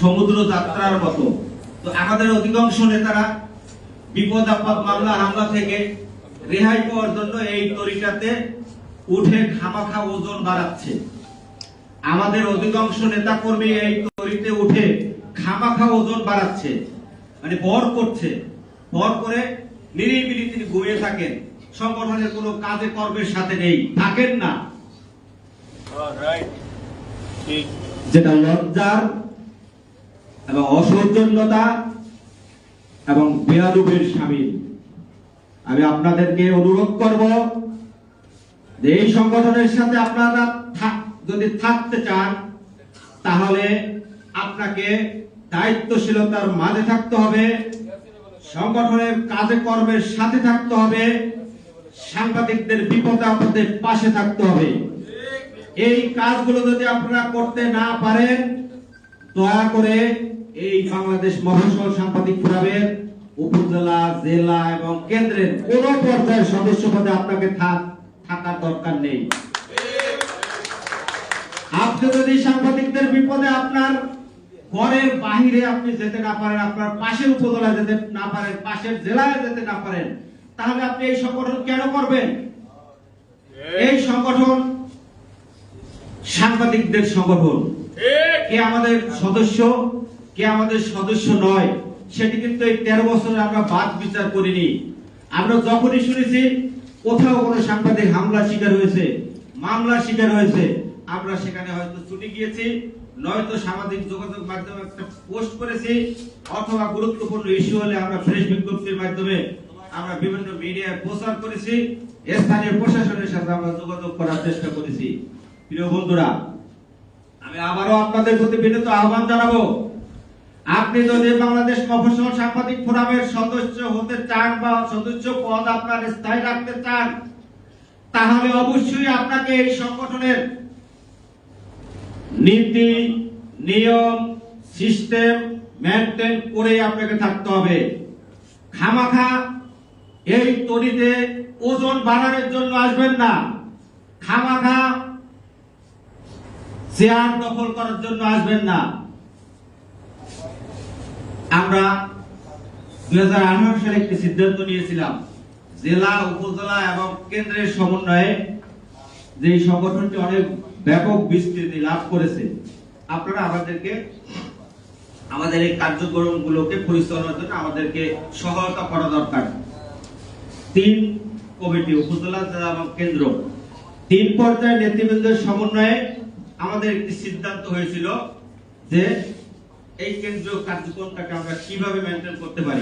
সমুদ্র যাত্রার মতো। তো আমাদের অধিকাংশ নেতারা বিপদ আপদ মামলা হামলা থেকে রেহাই পাওয়ার জন্য এই তরিকাতে উঠে খামাখা ওজন বাড়াচ্ছে। আমাদের অধিকাংশ নেতা কর্মী এই তরিতে উঠে খামাখা ওজন বাড়াচ্ছে মানে বর করছে। বর করে নিরিবিলি তিনি ঘুমিয়ে থাকেন। সংগঠনের কোনো কাজে কর্মের সাথে নেই। থাকেন না। ঠিক যেটা লজ্জার এবং অসৌজন্যতা এবং বেয়াদুবের সামিল। আমি আপনাদেরকে অনুরোধ করব যে এই সংগঠনের সাথে আপনারা যদি থাকতে চান, তাহলে আপনাকে দায়িত্বশীলতার মাঝে থাকতে হবে, সংগঠনের কাজে কর্মের সাথে থাকতে হবে, সাংবাদিকদের বিপদে আপদে পাশে থাকতে হবে। এই কাজগুলো যদি আপনারা করতে না পারেন দয়া করে এই বাংলাদেশ মফস্বল সাংবাদিক ফোরামের উপজেলা, জেলা এবং কেন্দ্রের কোন পর্যায়ের সদস্য পদে আপনাকে থাকার দরকার নেই। আপনি যদি সাংবাদিকদের বিপদে আপনার ঘরের বাহিরে আপনি যেতে না পারেন, আপনার পাশের উপজেলায় যেতে না পারেন, পাশের জেলায় যেতে না পারেন, তাহলে আপনি এই সংগঠন কেন করবেন? এই সংগঠন সাংবাদিকদের সংগঠন। কে আমাদের সদস্য, কে আমাদের সদস্য নয়, সেটি কিন্তু এই তেরো বছরে আমরা বাদ বিচার করিনি। আমরা যখনই শুনেছি, কোথাও কোনো সাংবাদিক হামলা শিকার হয়েছে মামলা শিকার হয়েছে, আমরা সেখানে হয়তো ছুটি গিয়েছি, নয়তো সামাজিক যোগাযোগ মাধ্যমে একটা পোস্ট করেছি, অথবা গুরুত্বপূর্ণ ইস্যু হলে আমরা প্রেস বিজ্ঞপ্তির মাধ্যমে আমরা বিভিন্ন মিডিয়ায় প্রচার করেছি, স্থানীয় প্রশাসনের সাথে আমরা যোগাযোগ করার চেষ্টা করেছি। প্রিয় বন্ধুরা আমি আবারও আপনাদের প্রতি বিনীত আহ্বান জানাব। আপনি যদি বাংলাদেশ মফস্বল সাংবাদিক ফোরামের সদস্য হতে চান বা সদস্য পদ আপনার স্থায়ী রাখতে চান, তাহলে অবশ্যই আপনাকে এই সংগঠনের নীতি, নিয়ম, সিস্টেম মেনটেন করে আপনাকে থাকতে হবে। খামাখা এই তরিতে ওজন বাড়ানোর জন্য আসবেন না। খামাখা চেয়ার দখল করার জন্য আসবেন না। আমরা দুই সালে একটি সিদ্ধান্ত নিয়েছিলাম, জেলা, উপজেলা এবং কেন্দ্রের সমন্বয়ে যে সংগঠনটি অনেক ব্যাপক বিস্তৃতি লাভ করেছে। আপনারা আমাদেরকে, আমাদের এই কার্যক্রমগুলোকে পরিচালনার জন্য আমাদেরকে সহায়তা করা দরকার। তিন কমিটি, উপজেলা, জেলা এবং কেন্দ্র। তিন পর্যায়ে নেতৃবৃন্দের সমন্বয়ে আমাদের একটি সিদ্ধান্ত হয়েছিল যে এই কেন্দ্রীয় কার্যক্রমটাকে আমরা কীভাবে মেনটেন করতে পারি।